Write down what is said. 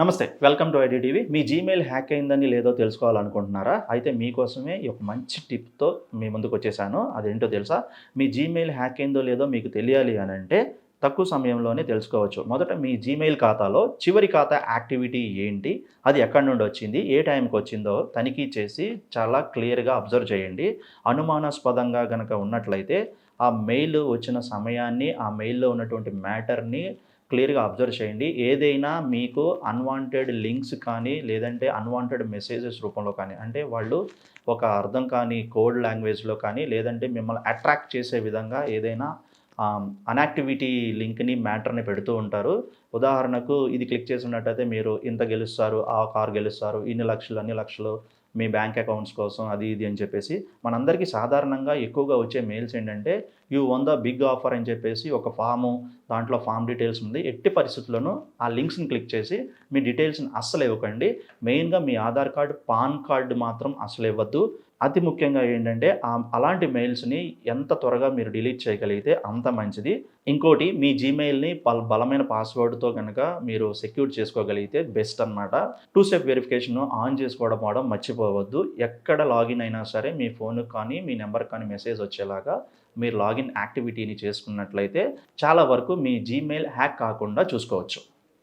Namaste welcome to I D TV me Gmail hack అయిందని లేదో తెలుసుకోవాలనుకుంటున్నారా? అయితే మీకోసమే ఒక మంచి టిప్తో మీ ముందుకు వచ్చేసాను. అదేంటో తెలుసా? మీ జీమెయిల్ హ్యాక్ అయిందో లేదో మీకు తెలియాలి అని అంటే తక్కువ సమయంలోనే తెలుసుకోవచ్చు. మొదట మీ జీమెయిల్ ఖాతాలో చివరి ఖాతా యాక్టివిటీ ఏంటి? అది ఎక్కడి నుండి వచ్చింది? ఏ టైంకి వచ్చిందో తనిఖీ చేసి చాలా క్లియర్గా అబ్జర్వ్ చేయండి. అనుమానాస్పదంగా కనుక ఉన్నట్లయితే ఆ మెయిల్ వచ్చిన సమయాన్ని ఆ మెయిల్లో ఉన్నటువంటి మ్యాటర్ని క్లియర్గా అబ్జర్వ్ చేయండి. ఏదైనా మీకు అన్వాంటెడ్ లింక్స్ కానీ లేదంటే అన్వాంటెడ్ మెసేజెస్ రూపంలో కానీ అంటే వాళ్ళు ఒక అర్థం కానీ కోడ్ లాంగ్వేజ్లో కానీ లేదంటే మిమ్మల్ని అట్రాక్ట్ చేసే విధంగా ఏదైనా అనాక్టివిటీ లింక్ని మ్యాటర్ని పెడుతూ ఉంటారు. ఉదాహరణకు ఇది క్లిక్ చేసినట్టయితే మీరు ఇంత గెలుస్తారు ఆ కార్ గెలుస్తారు ఇన్ని లక్షలు అన్ని లక్షలు మీ బ్యాంక్ అకౌంట్స్ కోసం అది ఇది అని చెప్పేసి మనందరికీ సాధారణంగా ఎక్కువగా వచ్చే మెయిల్స్ ఏంటంటే you won the big offer అని చెప్పేసి ఒక ఫాము దాంట్లో ఫామ్ డీటెయిల్స్ ఉంది. ఎట్టి పరిస్థితుల్లోనూ ఆ లింక్స్ని క్లిక్ చేసి మీ డీటెయిల్స్ని అస్సలు ఇవ్వకండి. మెయిన్గా మీ ఆధార్ కార్డు పాన్ కార్డు మాత్రం అసలు ఇవ్వద్దు. అతి ముఖ్యంగా ఏంటంటే అలాంటి మెయిల్స్ని ఎంత త్వరగా మీరు డిలీట్ చేయగలిగితే అంత మంచిది. ఇంకోటి మీ జీమెయిల్ని పల్ బలమైన పాస్వర్డ్తో కనుక మీరు సెక్యూర్ చేసుకోగలిగితే బెస్ట్ అన్నమాట. టూ స్టెప్ వెరిఫికేషన్ ఆన్ చేసుకోవడం అవడం మర్చిపోవద్దు. ఎక్కడ లాగిన్ అయినా సరే మీ ఫోన్కి కానీ మీ నెంబర్కి కానీ మెసేజ్ వచ్చేలాగా మీరు లాగిన్ యాక్టివిటీని చేసుకున్నట్లయితే చాలా వరకు మీ జీమెయిల్ హ్యాక్ కాకుండా చూసుకోవచ్చు.